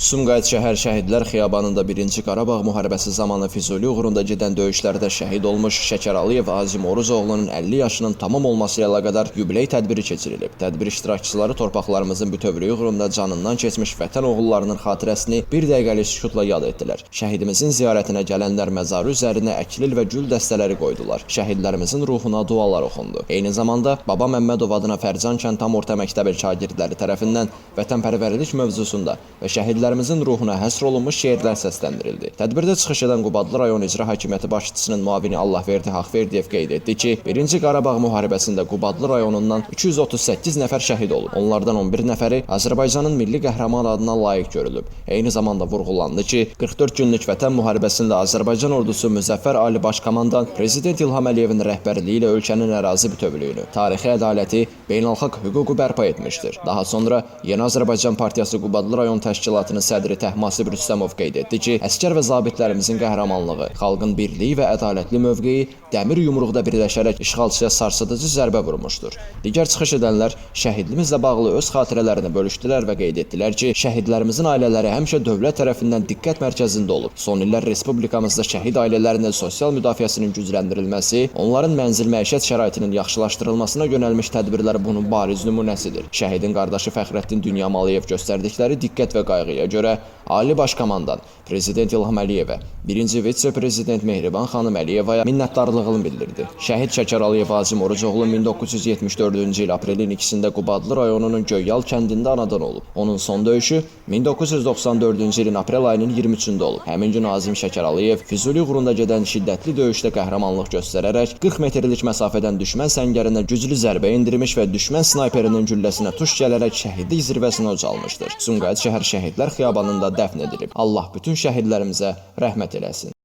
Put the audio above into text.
Sumqayıt şəhər şəhidlər xiyabanında 1-ci Qarabağ müharibəsi zamanı Füzuli uğrunda gedən döyüşlərdə şəhid olmuş Şəkər Aliyev Azim Oruzoğlunun 50 yaşının tamam olması ilə əlaqədar yubiley tədbiri keçirilib. Tədbir iştirakçıları torpaqlarımızın bütövlüyü uğrunda canından keçmiş vətən oğullarının xatirəsini bir dəqiqəlik sükutla yad etdilər. Şəhidimizin ziyarətinə gələnlər məzarı üzərinə əklil və gül dəstələri qoydular. Şəhidlərimizin ruhuna dualar oxundu. Eyni zamanda Baba Məmmədov adına Fərcan kənd tam orta məktəbi şagirdləri tərəfindən vətənpərvərlik mövzusunda və şəhidlərimizin ruhuna həsr olunmuş şeirlər səsləndirildi. Tədbirdə çıxış edən Qubadlı rayon icra hakimiyyəti başçısının müavini Allahverdi Haqverdiyev qeyd etdi ki, 1-ci Qarabağ müharibəsində Qubadlı rayonundan 238 nəfər şəhid olub. Onlardan 11 nəfəri Azərbaycanın milli qəhrəman adına layiq görülüb. Eyni zamanda vurğulandı ki, 44 günlük vətən müharibəsində Azərbaycan ordusu Müzəffər Ali Başkomandan Prezident İlham Əliyevin rəhbərliyi ilə ölkənin ərazi bütövlüyünü, tarixi ədaləti, beynəlxalq hüququ bərpa etmişdir. Daha sonra Yeni Azərbaycan Partiyası Qubadlı rayon təşkilatının sədri Təhmasib Rüstəmov qeyd etdi ki, əskər və zabitlərimizin qəhrəmanlığı, xalqın birliyi və ədalətli mövqeyi dəmir yumruqda birləşərək işğalçıya sarsıdıcı zərbə vurmuşdur. Digər çıxış edənlər şəhidlimizlə bağlı öz xatirələrini bölüşdülər və qeyd etdilər ki, şəhidlərimizin ailələri həmişə dövlət tərəfindən diqqət mərkəzində olub. Son illər respublikamızda şəhid ailələrinin sosial müdafiəsinin gücləndirilməsi, onların mənzil məişət şəraitinin yaxşılaşdırılmasına yönəlmiş tədbirlər bunun bariz nümunəsidir. Şəhidin qardaşı Fəxrəddin Dünyamalıyev göstərdikləri diqqət və qayğıya görə Ali Baş Komandan Prezident İlham Əliyevə, 1-ci vitse-prezident Mehriban xanım Əliyevaya minnətdarlığını bildirdi. Şəhid Şəkər Aliyev Azim Orucoğlu 1974-cü il aprelin 2-sində Qubadlı rayonunun Göyyal kəndində anadan olub. Onun son döyüşü 1994-cü ilin aprel ayının 23-də olub. Həmin gün Azim Şəkər Aliyev Füzuli uğrunda gedən şiddətli döyüşdə qəhrəmanlıq göstərərək 40 metrlik məsafədən düşmən səngərinə güclü zərbə endirmiş və düşmən snayperinin gülləsinə tuş gələrək şəhidlik zirvəsinə ucalmışdır. Sumqayıt şəhər şəhidlər xiyabanında dəfn edilib. Allah bütün şəhidlərimizə rəhmət eləsin.